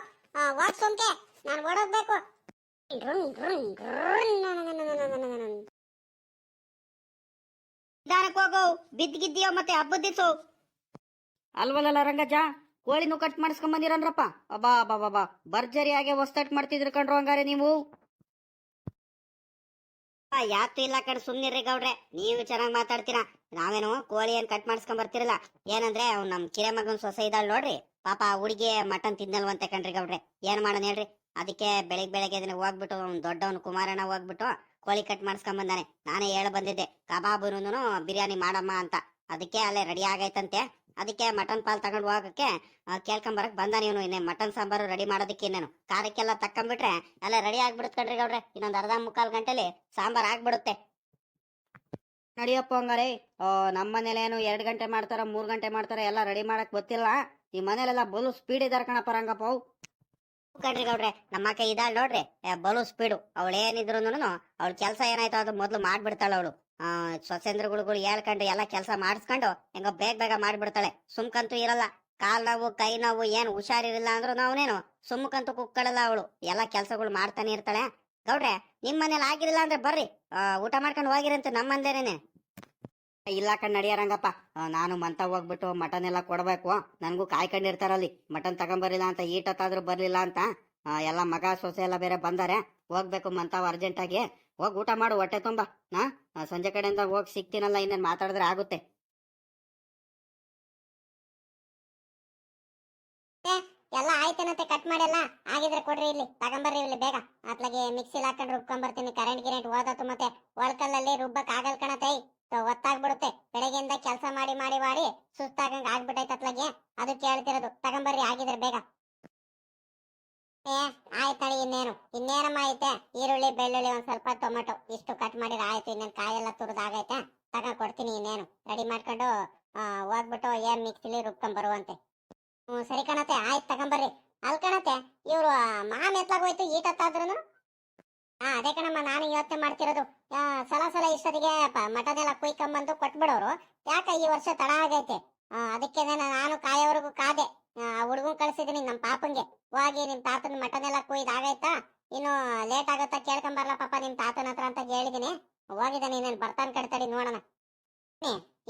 ವಾಕ್ ಸುಮ್ಕೆ ನಾನು ಓಡೋಗ್ಬೇಕು. ದಾರಕ್ ಹೋಗೋ ಬಿದ್ದಿಗಿದ್ದೀಯೋ ಮತ್ತೆ ಹಬ್ಬದ ಅಲ್ವಲ್ಲ ರಂಗಜ್ಜ ಕೋಳಿನೂ ಕಟ್ ಮಾಡಿಸ್ಕೊಂಡ್ ಬಂದಿರನ್ರಪ್ಪ. ಅಬ್ಬಾ ಅಬ್ಬಾ ಬಾಬಾ ಭರ್ಜರಿಯಾಗೆ ಹೊಸ್ತಟ್ ಮಾಡ್ತಿದ್ರು ಕಣ್ರು ಹಂಗಾರೆ ನೀವು. ಯಾತು ಇಲ್ಲ ಕಡೆ ಸುಮ್ನಿರ್ರಿ ಗೌಡ್ರೆ. ನೀವು ಚೆನ್ನಾಗಿ ಮಾತಾಡ್ತೀರಾ. ನಾವೇನು ಕೋಳಿ ಏನ್ ಕಟ್ ಮಾಡಿಸ್ಕೊಂಡ್ ಬರ್ತಿರಲ್ಲ. ಏನಂದ್ರೆ ಅವ್ ನಮ್ ಕಿರೆ ಮಗನ್ ಸೊಸೆ ಇದ್ದಾಳ್ ನೋಡ್ರಿ. ಪಾಪ ಹುಡುಗಿ ಮಟನ್ ತಿನ್ನಲ್ವಂತೆ ಕಣ್ರಿ ಗೌಡ್ರೆ. ಏನ್ ಮಾಡೋಣ ಹೇಳ್ರಿ. ಅದಕ್ಕೆ ಬೆಳಿಗ್ ಬೆಳಗ್ಗೆ ಅದನ್ನ ಹೋಗ್ಬಿಟ್ಟು ಅವ್ನ್ ದೊಡ್ಡವನ್ ಕುಮಾರಣ್ಣ ಹೋಗ್ಬಿಟ್ಟು ಕೋಳಿ ಕಟ್ ಮಾಡಿಸ್ಕೊಂಡ್ ಬಂದಾನೆ. ನಾನೇ ಹೇಳ ಬಂದಿದ್ದೆ ಕಬಾಬುನು ಬಿರಿಯಾನಿ ಮಾಡಮ್ಮ ಅಂತ. ಅದಕ್ಕೆ ಅಲ್ಲೇ ರೆಡಿ ಆಗೈತಂತೆ. ಅದಕ್ಕೆ ಮಟನ್ ಪಾಲ್ ತಗೊಂಡು ಹೋಗಕ್ಕೆ ಕೇಳ್ಕೊಂಬರಕ್ ಬಂದ ಇವನು. ಇನ್ನೇ ಮಟನ್ ಸಾಂಬಾರು ರೆಡಿ ಮಾಡೋದಕ್ಕೆ ಇನ್ನೇನು. ಕಾರಕ್ಕೆಲ್ಲ ತಕ್ಕೊಂಬಿಟ್ರೆ ಎಲ್ಲ ರೆಡಿ ಆಗ್ಬಿಡುತ್ತೆ ಕಣ್ರಿ ಗೌಡ್ರೆ. ಇನ್ನೊಂದು ಅರ್ಧ ಮುಕ್ಕಾಲ್ ಗಂಟೆಲಿ ಸಾಂಬಾರ್ ಆಗ್ಬಿಡುತ್ತೆ. ನಡಿಯಪ್ಪ ಹಂಗಾರೆ ನಮ್ಮ ಮನೇಲಿ ಏನು ಎರಡು ಗಂಟೆ ಮಾಡ್ತಾರ, ಮೂರು ಗಂಟೆ ಮಾಡ್ತಾರ ಎಲ್ಲ ರೆಡಿ ಮಾಡಕ್ ಗೊತ್ತಿಲ್ಲ. ಈ ಮನೇಲೆಲ್ಲ ಬಲು ಸ್ಪೀಡ್ ಇದಾರ ಕಣಪ್ಪ ರಂಗಪ್ಪ ಅವು. ಕಣ್ರಿ ಗೌಡ್ರೆ, ನಮ್ಮ ಅಕ್ಕ ಇದಾಳ್ ನೋಡ್ರಿ. ಬಲು ಸ್ಪೀಡು. ಅವಳು ಏನಿದ್ರು ಅವಳ ಕೆಲಸ ಏನಾಯ್ತು ಅದು ಮೊದಲು ಮಾಡ್ಬಿಡ್ತಾಳ ಅವಳು. ಸೊಸೆಂದ್ರಗಳು ಹೇಳ್ಕೊಂಡು ಎಲ್ಲ ಕೆಲಸ ಮಾಡಿಸ್ಕೊಂಡು ಹೆಂಗೋ ಬೇಗ ಬೇಗ ಮಾಡ್ಬಿಡ್ತಾಳೆ. ಸುಮ್ಕಂತೂ ಇರಲ್ಲ. ಕಾಲ್ ನೋವು, ಕೈ ನೋವು ಏನ್ ಹುಷಾರಿರಲಿಲ್ಲ ಅಂದ್ರೂ ನಾವನೇನು ಸುಮ್ಮಕಂತೂ ಕುಕ್ಕಳಲ್ಲ ಅವಳು. ಎಲ್ಲ ಕೆಲಸಗಳು ಮಾಡ್ತಾನೆ ಇರ್ತಾಳೆ. ಗೌಡ್ರೆ, ನಿಮ್ ಮನೇಲಿ ಆಗಿರಲಿಲ್ಲ ಅಂದ್ರೆ ಬರ್ರಿ. ಊಟ ಮಾಡ್ಕೊಂಡು ಹೋಗಿರಂತ ನಮ್ಮ ಮಂದೇನೆ ಇಲ್ಲ ಕಣ್ ನಡಿಯಾರಂಗಪ್ಪ. ನಾನು ಮಂತ ಹೋಗ್ಬಿಟ್ಟು ಮಟನ್ ಎಲ್ಲ ಕೊಡ್ಬೇಕು. ನನಗೂ ಕಾಯ್ಕೊಂಡಿರ್ತಾರಲ್ಲಿ. ಮಟನ್ ತಗೊಂಬರ್ಲಿಲ್ಲ ಅಂತ ಈಟತ್ತಾದ್ರೂ ಬರಲಿಲ್ಲ ಅಂತ. ಎಲ್ಲ ಮಗ ಸೊಸೆ ಎಲ್ಲ ಬೇರೆ ಬಂದಾರೆ. ಹೋಗ್ಬೇಕು ಮಂತಾವ್ ಅರ್ಜೆಂಟ್ ಆಗಿ. ಹೋಗ್ ಊಟ ಮಾಡು, ಹೊಟ್ಟೆ ತುಂಬ. ನಾ ಸಂಜೆ ಕಡೆಯಿಂದ ಹೋಗಿ ಸಿಗ್ತೀನಲ್ಲ, ಇನ್ನೇನು ಮಾತಾಡಿದ್ರೆ ಆಗುತ್ತೆ. ಎಲ್ಲ ಆಯ್ತೇನಂತೆ ಕಟ್ ಮಾಡಲ್ಲ ಆಗಿದ್ರೆ ಕೊಡ್ರಿ ಇಲ್ಲಿ, ತಗೊಂಬರ್ರಿ ಇಲ್ಲಿ ಬೇಗ. ಅತ್ಲಾಗೆ ಮಿಕ್ಸಿಲ್ ಹಾಕೊಂಡು ರುಬ್ಕೊಂಬರ್ತೀನಿ ಕರೆಂಟ್ ಗಿರೆಂಟ್ ಹೋದತ್ತು ಮತ್ತೆ. ಒಳ್ಕಲ್ಲಲ್ಲಿ ರುಬ್ಬಕ್ ಆಗಲ್ ಕಣತೈ. ಒತ್ತಾಗ್ಬಿಡುತ್ತೆ ಬೆಳಗ್ಗೆಯಿಂದ ಕೆಲಸ ಮಾಡಿ ಮಾಡಿ ಮಾಡಿ, ಸುಸ್ತಾಗಂಗ್ ಆಗ್ಬಿಟ್ಟೈತೆ ಅತ್ಲಾಗೆ. ಅದು ಹೇಳ್ತಿರೋದು ತಗೊಂಬರ್ರಿ, ಆಗಿದ್ರೆ ಬೇಗ. ಏ ಆಯ್ತಳಿ ಇನ್ನೇನು. ಇನ್ನೇನಮ್ಮ ಐತೆ? ಈರುಳ್ಳಿ, ಬೆಳ್ಳುಳ್ಳಿ ಒಂದ್ ಸ್ವಲ್ಪ ಟೊಮೆಟೊ. ಇಷ್ಟು ಕಟ್ ಮಾಡಿದ್ರೆ ಆಯ್ತು. ಇನ್ನೇನು ಕಾಯೆಲ್ಲ ತುರ್ದಾಗೈತೆ? ತಗೊಂಡ್ ಕೊಡ್ತೀನಿ ಇನ್ನೇನು. ರೆಡಿ ಮಾಡ್ಕೊಂಡು ಹೋಗ್ಬಿಟ್ಟು ಏನ್ ಮಿಕ್ಸಿಲಿ ರುಬ್ಕೊಂಡ್ ಬರುವಂತೆ. ಹ್ಞೂ, ಸರಿ ಕಣತೆ ಆಯ್ತು, ತಗೊಂಬರ್ರಿ. ಅಲ್ಲಿ ಕಣತೆ ಇವ್ರು ಮಾಮ್ ಈ ಈಟತ್ತಾದ್ರೂ ಹಾ ಅದೇ ಕಣಮ್ಮ, ನಾನು ಯೋಚನೆ ಮಾಡ್ತಿರೋದು. ಸಲ ಸಲ ಇಷ್ಟೊತ್ತಿಗೆ ಮಠದೆಲ್ಲ ಕುಯ್ಕೊಂಬಂದು ಕೊಟ್ಬಿಡೋರು. ಯಾಕ ಈ ವರ್ಷ ತಡ ಆಗೈತೆ? ಅದಕ್ಕೆ ನಾನು ಕಾಯೋವರೆಗೂ ಕಾದೆ. ಪಾಪಂಗೆ ಹೋಗಿ ನಿಮ್ ತಾತನ ಮಟನ್ ಎಲ್ಲ ಕುಯ್ದು ಆಗೈತಾ? ಇನ್ನು ಲೇಟ್ ಆಗುತ್ತಾ ಕೇಳ್ಕೊಂಬರ್ಲ ಪಾಪ ನಿಮ್ ತಾತನ ಹತ್ರ ಅಂತ ಹೇಳಿದೀನಿ ಹೋಗಿದ್ದಾನೆ, ಇನ್ನೇನು ಬರ್ತಾನೆ ಕಡ್ತಡಿ ನೋಡೋಣ.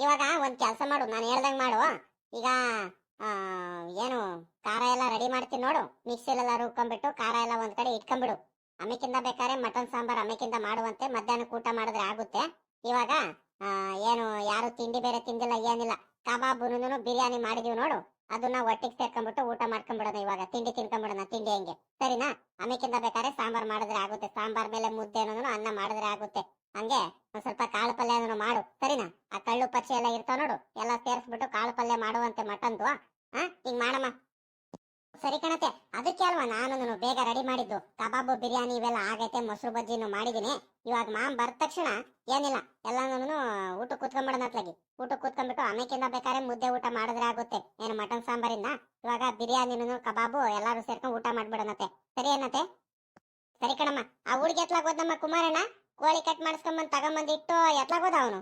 ಇವಾಗ ಒಂದ್ ಕೆಲಸ ಮಾಡು, ನಾನು ಹೇಳ್ದಂಗ್ ಮಾಡು. ಈಗ ಏನು, ಖಾರ ಎಲ್ಲ ರೆಡಿ ಮಾಡ್ತೀನಿ ನೋಡು. ಮಿಕ್ಸಿಲೆಲ್ಲ ರುಬ್ಕೊಂಡ್ಬಿಟ್ಟು ಖಾರ ಎಲ್ಲ ಒಂದ್ ಕಡೆ ಇಟ್ಕೊಂಡ್ಬಿಡು. ಅಮೆಕಿಂದ ಬೇಕಾದ್ರೆ ಮಟನ್ ಸಾಂಬಾರ್ ಅಮೆಕಿಂದ ಮಾಡುವಂತೆ. ಮಧ್ಯಾಹ್ನ ಊಟ ಮಾಡಿದ್ರೆ ಆಗುತ್ತೆ. ಇವಾಗ ಏನು, ಯಾರು ತಿಂಡಿ ಬೇರೆ ತಿಂದಿಲ್ಲ, ಏನಿಲ್ಲ. ಕಬಾಬ್ ಬಿರಿಯಾನಿ ಮಾಡಿದೀವಿ ನೋಡು. ಅದನ್ನ ಒಟ್ಟಿಗೆ ಸೇರ್ಕೊಂಡ್ಬಿಟ್ಟು ಊಟ ಮಾಡ್ಕೊಂಡ್ಬಿಡೋಣ ಇವಾಗ. ತಿಂಡಿ ತಿನ್ಕೊಂಡ್ಬಿಡೋಣ ತಿಂಡಿ ಹೆಂಗೆ? ಸರಿನಾ? ಆಮೇಕಿಂದ ಬೇಕಾದ್ರೆ ಸಾಂಬಾರ್ ಮಾಡಿದ್ರೆ ಆಗುತ್ತೆ. ಸಾಂಬಾರ್ ಮೇಲೆ ಮುದ್ದೆ ಅನ್ನ ಮಾಡಿದ್ರೆ ಆಗುತ್ತೆ. ಹಂಗೆ ಒಂದ್ ಸ್ವಲ್ಪ ಕಾಳು ಪಲ್ಯ ಮಾಡು. ಸರಿನಾ? ಆ ಕಳ್ಳು ಪಚ್ಚಿ ಎಲ್ಲ ಇರ್ತಾವ ನೋಡು. ಎಲ್ಲ ಸೇರಿಸ್ಬಿಟ್ಟು ಕಾಳು ಪಲ್ಯ ಮಾಡುವಂತೆ ಮಟನ್ದು ಹಾ? ಹಿಂಗ್ ಮಾಡಮ್ಮ. ಸರಿ ಕಣತೆ, ಅದಕ್ಕೆ ಅಲ್ವಾ ನಾನು ಬೇಗ ರೆಡಿ ಮಾಡಿದ್ದು. ಕಬಾಬು, ಬಿರಿಯಾನಿ ಇವೆಲ್ಲ ಆಗೈತೆ, ಮೊಸರು ಬಜ್ಜಿನು ಮಾಡಿದೀನಿ ಇವಾಗ ಮಾಮ್ ಬರ್ದ ತಕ್ಷಣ ಏನಿಲ್ಲ ಎಲ್ಲಾನು ಊಟ ಕೂತ್ಕೊಂಡ್ಬಿಡೋಣ ಊಟ ಕೂತ್ಕೊಂಡ್ಬಿಟ್ಟು ಆಮೇಕಿಂದ ಬೇಕಾದ್ರೆ ಮುದ್ದೆ ಊಟ ಮಾಡಿದ್ರೆ ಆಗುತ್ತೆ. ಏನು ಮಟನ್ ಸಾಂಬಾರಿಂದ? ಇವಾಗ ಬಿರಿಯಾನಿನು, ಕಬಾಬು ಎಲ್ಲಾರು ಸೇರ್ಕೊಂಡು ಊಟ ಮಾಡ್ಬಿಡೋಣತೆ ಸರಿ ಏನತ್ತೆ? ಸರಿ ಕಣಮ್ಮ, ಆ ಹುಡುಗಿ ಎತ್ಲಾಗ ಹೋದಮ್ಮ ಕುಮಾರಣ್ಣ? ಕೋಳಿ ಕಟ್ ಮಾಡಿಸ್ಕೊಂಬಂದ್ ತಗೊಂಬಂದಿಟ್ಟು ಎತ್ಲಾಗ ಹೋದ ಅವನು?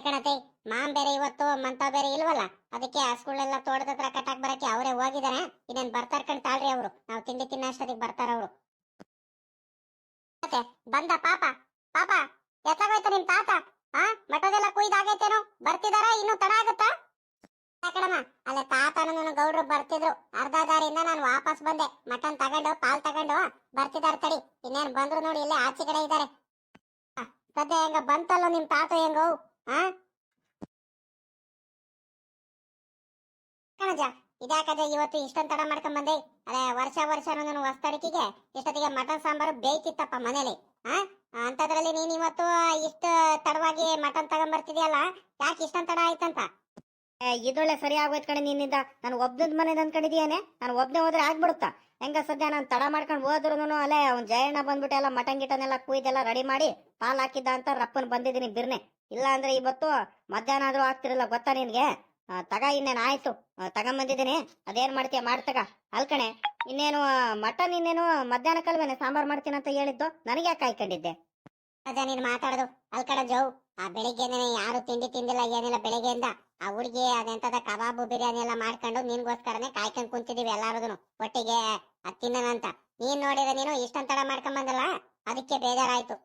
ಕಣತೆ, ಮಾಮ್ ಬೇರೆ ಇವತ್ತು, ಮಂತ ಬೇರೆ ಇಲ್ವಲ್ಲ? ಅದಕ್ಕೆ ಹಸುಗಳೆಲ್ಲ ತೋಟದ ಹತ್ರ ಕಟ್ಟಾಕ್ ಬರಕ್ಕೆ ಅವರೇ ಹೋಗಿದಾರೆ. ಇನ್ನೇನ್ ಬರ್ತಾರ ಕಣ್ ತಾಳ್ರಿ ಅವರು. ನಾವು ತಿಂಡಿ ತಿನ್ನಷ್ಟೊತ್ತಿಗೆ ಬರ್ತಾರ ಅವರು. ಬಂದ ಪಾಪ. ಪಾಪ ಎತ್ತಾಗೋಯ್ತ ನಿಮ್ ತಾತ? ಆ, ಮಠದೆಲ್ಲ ಕುಯ್ದಾಗೈತೇನೋ ಬರ್ತಿದಾರ? ಇನ್ನು ತಡ ಆಗುತ್ತಾ? ಕಣಮ್ಮ ತಾತನ ತಾತನೂ ಗೌಡ್ರು ಬರ್ತಿದ್ರು. ಅರ್ಧ ದಾರಿಯಿಂದ ನಾನು ವಾಪಸ್ ಬಂದೆ. ಮಟನ್ ತಗೊಂಡು, ಪಾಲ್ ತಗೊಂಡು ಬರ್ತಿದಾರ ತಡಿ. ಇನ್ನೇನ್ ಬಂದ್ರು ನೋಡಿ, ಇಲ್ಲೇ ಆಚೆ ಕಡೆ ಇದಾರೆ. ಸದ್ಯ ಹೆಂಗ ಬಂತಲ್ಲ ನಿಮ್ ತಾತ ಹೆಂಗೋ? ಆ? ಕಣಜ ಇದ್ಯಾಕಜ ಇವತ್ತು ಇಷ್ಟೊಂದು ತಡ ಮಾಡ್ಕೊಂಡ್ ಬಂದೆ ಅದೇ ವರ್ಷ ವರ್ಷ ನಾನು ಹೊಸ್ತಡಿಕೆಗೆ ಇಷ್ಟೊತ್ತಿಗೆ ಮಟನ್ ಸಾಂಬಾರು ಬೇಕಿತ್ತಪ್ಪ ಮನೇಲಿ ಆ? ಅಂತದ್ರಲ್ಲಿ ನೀನ್ ಇವತ್ತು ಇಷ್ಟ ತಡವಾಗಿ ಮಟನ್ ತಗೊಂಬರ್ತಿದ್ಯಲ್ಲ ಯಾಕೆ ಇಷ್ಟೊಂದು ತಡ ಆಯ್ತಂತ? ಇದೊಳ್ಳೆ ಸರಿ ಆಗೋಯ್ತು ಕಣೆ ನಿನ್ನಿಂದ. ನಾನು ಒಬ್ಬನ ಮನೆ ಅಂದ್ಕೊಂಡಿದೀಯೇನೆ ನಾನು ಒಬ್ನೇ ಹೋದ್ರೆ ಆಗ್ಬಿಡುತ್ತಾ? ಹೆಂಗ ಸದ್ಯ ನಾನು ತಡ ಮಾಡ್ಕೊಂಡು ಹೋದ್ರು ಅಲ್ಲೇ ಅವ್ನ್ ಜಯಣ್ಣ ಬಂದ್ಬಿಟ್ಟೆಲ್ಲ ಮಟನ್ ಗಿಟನ್ ಎಲ್ಲ ಕುಯ್ದೆಲ್ಲ ರೆಡಿ ಮಾಡಿ ಪಾಲ್ ಹಾಕಿದ್ದ ಅಂತ ರಪ್ಪನ್ ಬಂದಿದ್ದೀನಿ ಬಿರ್ನೆ. ಇಲ್ಲ ಅಂದ್ರೆ ಇವತ್ತು ಮಧ್ಯಾಹ್ನ ಆದ್ರೂ ಆಗ್ತಿರಲ್ಲ, ಗೊತ್ತಾ ನಿನ್ಗೆ? ತಗ ಇನ್ನೇನು ಆಯ್ತು. ತಗೊಂಬಂದಿದ್ದೀನಿ. ಅದೇನ್ ಮಾಡ್ತೀಯ? ಮಾಡ್ತಗ ಅಲ್ಕಣೆ ಇನ್ನೇನು ಮಟನ್ ಇನ್ನೇನು ಮಧ್ಯಾಹ್ನ ಕಲ್ವೇನೆ? ಸಾಂಬಾರ್ ಮಾಡ್ತೀನಿ ಅಂತ ಹೇಳಿದ್ದು? ನನಗೆ ಯಾಕೆ ಕಾಯ್ಕೊಂಡಿದ್ದೆ? ಅದ ನೀನ್ ಮಾತಾಡುದು. ಅಲ್ಕಡ ಜೌ, ಆ ಬೆಳಿಗ್ಗೆನೆ ಯಾರು ತಿಂಡಿ ತಿಂದಿಲ್ಲ, ಏನಿಲ್ಲ ಬೆಳಿಗ್ಗೆಯಿಂದ. ಆ ಹುಡುಗಿ ಅದೆಂತದ ಕಬಾಬು, ಬಿರಿಯಾನಿ ಎಲ್ಲ ಮಾಡ್ಕೊಂಡು ನಿನ್ಗೋಸ್ಕರನೇ ಕಾಯ್ಕೊಂಡ್ ಕುಂತಿದೀವಿ ಎಲ್ಲಾರದನು ಒಟ್ಟಿಗೆ ಅದ್ ತಿನ್ನೋಣಂತ ನೀನ್ ನೋಡಿದ್ರೆ ನೀನು ಇಷ್ಟೊಂದ್ ತಡ ಮಾಡ್ಕೊಂಡ್ ಬಂದಲ್ಲ ಅದಕ್ಕೆ ಬೇಜಾರಾಯ್ತು.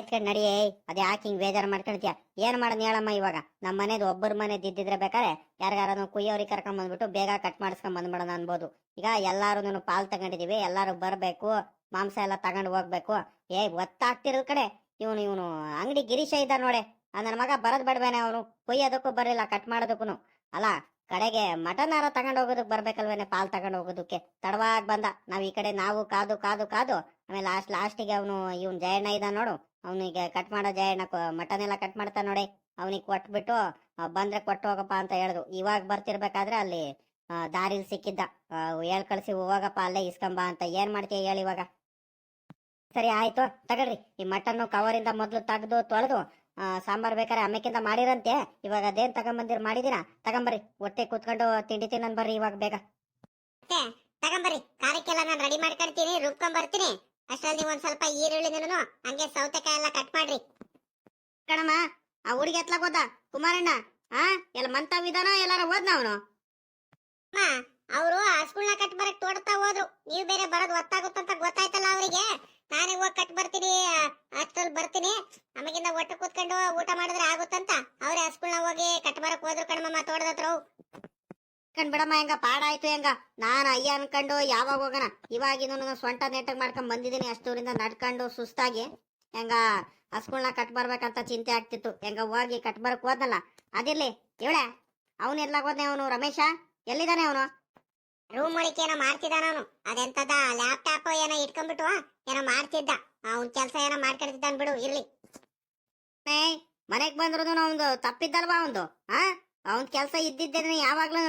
ಎತ್ಕೊಂಡ್ ನಡಿಯೇ ಅದೇ ಯಾಕೆ ಹಿಂಗ್ ಬೇಜಾರು ಮಾಡ್ಕೊಳ್ತೀಯ ಏನ್ ಮಾಡೋದ್ ಹೇಳಮ್ಮ ಇವಾಗ? ನಮ್ಮ ಮನೇದು ಒಬ್ಬರ ಮನೇದು ಇದ್ದಿದ್ರೆ ಬೇಕಾರೆ ಯಾರಿಗಾರನು ಕುಯ್ಯೋರಿಗೆ ಕರ್ಕೊಂಡ್ ಬಂದ್ಬಿಟ್ಟು ಬೇಗ ಕಟ್ ಮಾಡಿಸ್ಕೊಂಡ್ ಬಂದ್ಬಿಡೋಣ ಅನ್ಬೋದು. ಈಗ ಎಲ್ಲಾರು ಪಾಲ್ ತಗೊಂಡಿದೀವಿ, ಎಲ್ಲಾರು ಬರ್ಬೇಕು, ಮಾಂಸ ಎಲ್ಲ ತಗೊಂಡ್ ಹೋಗ್ಬೇಕು. ಏ ಒತ್ತಾಗ್ತಿರೋ ಕಡೆ, ಇವನು ಇವನು ಅಂಗಡಿ ಗಿರೀಶ ಇದ್ದ ನೋಡೆ. ನನ್ನ ಮಗ ಬರದ್ ಬೇಡವೇನೆ ಅವನು, ಕೊಯ್ಯೋದಕ್ಕೂ ಬರಲಿಲ್ಲ ಕಟ್ ಮಾಡೋದಕ್ಕೂ ಅಲ್ಲ, ಕಡೆಗೆ ಮಟನ್ ಆರ ತಗೊಂಡ್ ಹೋಗೋದಕ್ಕೆ ಬರ್ಬೇಕಲ್ವೇನೆ ಪಾಲ್ ತಗೊಂಡ್ ಹೋಗೋದಕ್ಕೆ? ತಡವಾಗಿ ಬಂದ, ನಾವ್ ಈ ಕಡೆ ನಾವು ಕಾದು ಕಾದು ಕಾದು ಆಮೇಲೆ ಲಾಸ್ಟ್ ಲಾಸ್ಟಿಗೆ ಅವನು, ಇವನು ಜಯಣ್ಣ ಇದ್ದ ನೋಡು. ಅವನಿಗೆ ಕಟ್ ಮಾಡೋ ಜಯಣ್ಣ ಮಟನ್ ಎಲ್ಲ ಕಟ್ ಮಾಡ್ತಾ ನೋಡಿ. ಅವನಿಗೆ ಕೊಟ್ಬಿಟ್ಟು ಬಂದ್ರೆ ಕೊಟ್ಟು ಹೋಗಪ್ಪ ಅಂತ ಹೇಳಿದ್ರು ಇವಾಗ ಬರ್ತಿರ್ಬೇಕಾದ್ರೆ ಅಲ್ಲಿ ದಾರಿಲಿ ಸಿಕ್ಕಿದ್ದ. ಹೇಳ್ ಕಳ್ಸಿ, ಹೋಗಪ್ಪ, ಅಲ್ಲೇ ಇಸ್ಕೊಂಬ ಅಂತ ಏನ್ ಮಾಡ್ತೀಯ ಹೇಳಿ ಇವಾಗ. ಸರಿ, ಆಯ್ತು. ತಗೊಳ್ರಿ. ಈ ಮಟನ್ ಕವರಿಂದ ಮೊದ್ಲು ತೆಗ್ದು, ತೊಳೆದು ಸಾಂಬಾರ್ ಬೇಕಾರೆ ಅಮ್ಮಕ್ಕಿಂತ ಮಾಡಿರಂತೆ. ಇವಾಗ ಅದೇನ್ ತಗೊಂಬಂದಿರ್ ಮಾಡಿದೀರಾ ತಗೊಂಬರ್ರಿ. ಒಟ್ಟೆ ಕೂತ್ಕೊಂಡು ತಿಂಡಿ ತಿನ್ನನ್ ಬರ್ರಿ ಇವಾಗ ಬೇಗ. ತಗೊಂಬರ್ರಿ. ಕಾರ್ಯಕ್ಕೆಲ್ಲ ನಾನು ರೆಡಿ ಮಾಡ್ಕೊಂತೀನಿ ರುಬ್ಕೊಂಡ್ ಬರ್ತೀನಿ ಅಷ್ಟ್ರಲ್ಲಿ ನೀವು ಒಂದ್ ಸ್ವಲ್ಪ ಈರುಳ್ಳಿ ನೀನು ಹಂಗೆ ಸೌತೆಕಾಯಿ ಎಲ್ಲ ಕಟ್ ಮಾಡ್ರಿ. ಕಣಮ್ಮ ಆ ಹುಡುಗಿ ಎತ್ಲಾಕ್ ಹೋದ ಕುಮಾರಣ್ಣ ಹಾ ಎಲ್ಲ ಮಂತ ವಿಧಾನ ಎಲ್ಲಾರ ಹೋದ್ನ ಅವನು? ಅವರು ಹಸ್ಗುಳ್ನ ಕಟ್ ಬರಕ್ ತೋಡ್ತಾ ಹೋದ್ರು. ನೀವ್ ಬೇರೆ ಬರೋದ್ ಗೊತ್ತಾಗುತ್ತಂತ ಗೊತ್ತಾಯ್ತಲ್ಲ ಅವರಿಗೆ. ನಾನೇ ಹೋಗಿ ಕಟ್ ಬರ್ತೀನಿ ಅಷ್ಟಲ್ಲಿ ಬರ್ತೀನಿ. ಆಮೇಗಿಂದ ಒಟ್ಟು ಕೂತ್ಕೊಂಡು ಊಟ ಮಾಡಿದ್ರೆ ಆಗುತ್ತಂತ. ಅವ್ರೆ ಹಸ್ಗುಳ್ನ ಹೋಗಿ ಕಟ್ ಬರಕ್ ಹೋದ್ರು ಕಣಮ್ಮ ತೋಟದ ಹತ್ರ ಕಣ್ ಬಿಡಮ್ಮ ಹೆಂಗ? ಪಾಡಾಯ್ತು ಹೆಂಗ? ನಾನ್ ಅಯ್ಯ ಅನ್ಕೊಂಡು ಯಾವಾಗ ಹೋಗೋಣ? ಇವಾಗ ಇನ್ನೊಂದು ಸೊಂಟ ನೆಟ್ಟಗ್ ಮಾಡ್ಕೊಂಡ್ ಬಂದಿದ್ದೀನಿ ಅಷ್ಟೂರಿಂದ ನಡ್ಕೊಂಡು ಸುಸ್ತಾಗಿ. ಹೆಂಗ ಹಸ್ಗಳ್ನ ಕಟ್ ಬರ್ಬೇಕಂತ ಚಿಂತೆ ಆಗ್ತಿತ್ತು. ಹೆಂಗ ಹೋಗಿ ಕಟ್ ಬರಕ್ ಹೋದ್ನಲ್ಲ ಅದಿರ್ಲಿ ಇವಳೆ? ಅವನ್ ಎಲ್ಲ ಹೋದ್ನೆ ಅವನು ರಮೇಶ? ಎಲ್ಲಿದ್ದಾನೆ ಅವನು? ರೂಮ್ ಒಳಕ್ಕೆ ಏನೋ ಮಾಡ್ತಿದ್ದಾನ ಅವನು. ಅದೆಂತದ ಲ್ಯಾಪ್ಟಾಪ್ ಏನೋ ಇಟ್ಕೊಂಡ್ಬಿಟ್ಟು ಏನೋ ಮಾಡ್ತಿದ್ದ. ಅವ್ನ ಕೆಲ್ಸ ಏನೋ ಮಾಡ್ಕೊಂಡಿದ್ದಾನ ಬಿಡು ಇರ್ಲಿ. ಮನೆಗ್ ಬಂದ್ರು ಅವನು ತಪ್ಪಿದ್ದಲ್ವಾ ಅವನು ಆ? ಅವನ್ ಕೆಲ್ಸ ಇದ್ದಿದ್ದೇನೆ ಯಾವಾಗ್ಲೂ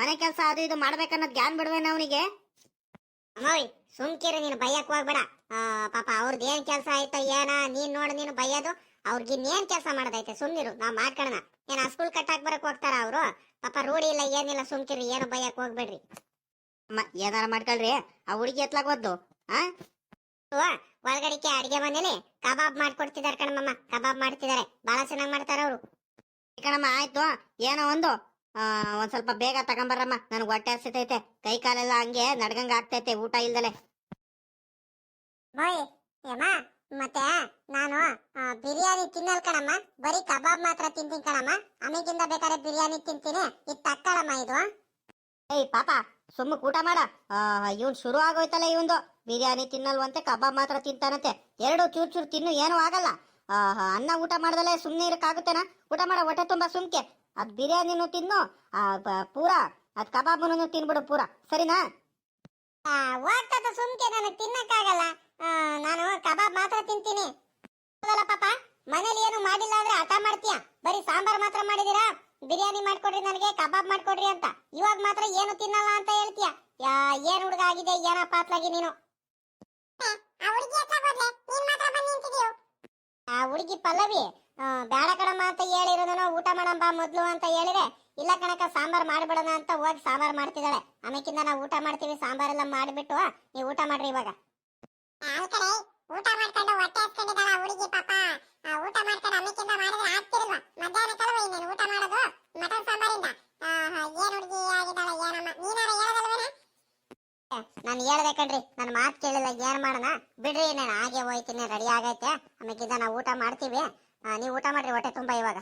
ಮನೆ ಕೆಲ್ಸ ಅದು ಇದು ಮಾಡ್ಬೇಕನ್ನೋದ್ ಜ್ಞಾನ ಬಿಡುವೇನ ಅವನಿಗೆ? ಅಮ್ಮೋಯ್ ಸುಮ್ಕಿರ ನೀನು ಬಯ್ಯಕ್ ಹೋಗ್ಬೇಡ. ಪಾಪ ಅವ್ರದ್ದು ಏನ್ ಕೆಲ್ಸ ಆಯ್ತೋ ಏನ ನೀನ್ ನೋಡು ನೀನು ಬೈಯೋದು ಅವ್ರಿಗೆ ಇನ್ನೇನ್ ಕೆಲ್ಸ ಮಾಡೋದೈತೆ ಸುಮ್ನಿರು ನಾವ್ ಮಾಡ್ಕೊಳ್ಳೋಣ ಏನ್ ಸ್ಕೂಲ್ ಕಟ್ಟಾಕ್ ಬರಕ್ ಹೋಗ್ತಾರ ಅವ್ರು? ಪಾಪ ರೂಢಿ ಇಲ್ಲ ಏನಿಲ್ಲ ಸುಮ್ಕಿರಿ ಏನು ಬಯ್ಯಕ್ ಹೋಗ್ಬೇಡ್ರಿ. ಅಮ್ಮ ಏನಾರ ಮಾಡ್ಕೊಳ್ರಿ ಆ ಹುಡುಗಿ ಎತ್ಲಾಗ ಹೋದ್ದು ಆ ಒಳಗಡಿಕೆ ಅಡಿಗೆ ಮನೇಲಿ ಕಬಾಬ್ ಮಾಡ್ಕೊಡ್ತಿದಾರೆ ಕಣಮ್ಮ ಕಬಾಬ್ ಮಾಡ್ತಿದಾರೆ ಬಹಳ ಚೆನ್ನಾಗಿ ಮಾಡ್ತಾರ ಅವ್ರು. ಕಣಮ್ಮ ಆಯ್ತು. ಏನೋ ಒಂದು ಒಂದ್ ಸ್ವಲ್ಪ ಬೇಗ ತಗೊಂಬರಮ್ಮ ನನ್ಗೆ ಹೊಟ್ಟೆ ಹಸಿತೈತೆ. ಕೈ ಕಾಲೆಲ್ಲ ಹಂಗೆ ನಡ್ಗಂಗ ಆಗ್ತೈತೆ ಊಟ ಇಲ್ದಲೆ. ಬಾಯ್ ಯಮ್ಮ ಮತ್ತೆ ನಾನು ಬಿರಿಯಾನಿ ತಿನ್ನಲ್ ಕಣಮ್ಮ. ಬರೀ ಕಬಾಬ್ ಮಾತ್ರ ತಿಂತೀನಿ ಕಣಮ್ಮ. ಆಮೇಗಿಂದ ಬೇಕಾದ್ರೆ ಬಿರಿಯಾನಿ ತಿಂತೀನಿ. ಇದು ತಕ್ಕಳಮ್ಮ ಇದು. ಏಯ್ ಪಾಪ ಸುಮ್ಮ ಊಟ ಮಾಡ. ಇವನ್ ಶುರು ಆಗೋಯ್ತಲ್ಲ ಇವಂದು. ಬಿರಿಯಾನಿ ತಿನ್ನಲ್ವಂತೆ ಕಬಾಬ್ ಮಾತ್ರ ತಿಂತಾನಂತೆ. ಎರಡು ಚೂರ್ ಚೂರ್ ತಿನ್ನು ಏನೂ ಆಗಲ್ಲ. ಅನ್ನ ಊಟ ಮಾಡ್ದಲೆ ಸುಮ್ನೆ ಇರಕ್ಕಾಗುತ್ತೇನಾ? ಊಟ ಮಾಡ ಹೊಟ್ಟೆ ತುಂಬಾ ಸುಮ್ಕೆ. ಅದ್ ಬಿರಿಯಾನಿನೂ ತಿನ್ನು ಪೂರ ಅದ್ ಕಬಾಬುನು ತಿನ್ಬಿಡು ಪೂರ. ಸರಿನಾ? ಆ, ಹೋಗ್ತದ ಸುಮ್ಕೆ ನನಗೆ ತಿನ್ನಕ್ಕಾಗಲ್ಲ. ಆ, ನಾನು ಕಬಾಬ್ ಮಾತ್ರ ತಿಂತೀನಿ. ಪಾಪ? ಮನೇಲಿ ಏನು ಮಾಡಿಲ್ಲ ಅಂದ್ರೆ ಹಠ ಮಾಡ್ತೀಯ? ಬರೀ ಸಾಂಬಾರ್ ಮಾತ್ರ ಮಾಡಿದೀರಾ ಬಿರಿಯಾನಿ ಮಾಡ್ಕೊಡ್ರಿ ನನಗೆ ಕಬಾಬ್ ಮಾಡ್ಕೊಡ್ರಿ ಅಂತ. ಇವಾಗ ಮಾತ್ರ ಏನು ತಿನ್ನಲ್ಲ ಅಂತ ಹೇಳ್ತೀಯ? ಯಾ ಏನ್ ಹುಡುಗ ಆಗಿದೆ ಏನಪ್ಪ ಅತ್ಲಾಗಿ ನೀನು? ಆ ಹುಡುಗಿ ಪಲ್ಲವಿ ಬೇಡ ಕಣಮ್ಮ ಅಂತ ಹೇಳಿರೋದನ್ನ ಊಟ ಮಾಡಂಬ ಮೊದ್ಲು ಅಂತ ಹೇಳಿದ್ರೆ ಇಲ್ಲ ಕಣಕ ಸಾಂಬಾರ್ ಮಾಡ್ಬಿಡೋಣ ಅಂತ ಹೋಗಿ ಸಾಂಬಾರ್ ಮಾಡ್ತಿದ್ದಾಳೆ. ಆಮೇಕಿಂದ ನಾವು ಊಟ ಮಾಡ್ತೀವಿ ಸಾಂಬಾರೆಲ್ಲ ಮಾಡಿಬಿಟ್ಟು ನೀವು ಊಟ ಮಾಡ್ರಿ ಇವಾಗ. ಊಟ ಮಾಡ್ಕೊಂಡು ಹೊಟ್ಟೆ ಹಸ್ಕೊಂಡಿದ್ದಾಳ ಹುಡುಗಿ ಪಾಪ. ಊಟ ಮಾಡ್ಕೊಂಡು ಅಮ್ಮಕ್ಕಿಂದ ಮಾಡಿದ್ರೆ ಆಗ್ತಿರಲ್ವಾ? ಮಧ್ಯಾಹ್ನ ಕಲ್ವ ಇನ್ನೇನು ಊಟ ಮಾಡೋದು? ಮಟನ್ ಸಾಂಬಾರಿಂದ? ಏನ್ ಹುಡುಗಿ ಆಗಿದ್ದಾಳೆ, ಏನಮ್ಮ? ನೀನಾರ ಹೇಳೋದಲ್ವೇನ? ನಾನು ಹೇಳ್ದೆ ಕಣ್ರಿ ನನ್ನ ಮಾತು ಕೇಳಿಲ್ಲ ಏನ್ ಮಾಡೋಣ? ಬಿಡ್ರಿ, ನಾನು ಹಾಗೆ ಹೋಯ್ತೀನಿ, ರೆಡಿ ಆಗೈತೆ. ಆಮೇಲೆ ನಾವು ಊಟ ಮಾಡ್ತೀವಿ. ನೀವು ಊಟ ಮಾಡ್ರಿ, ಹೊಟ್ಟೆ ತುಂಬಾ ಇವಾಗ.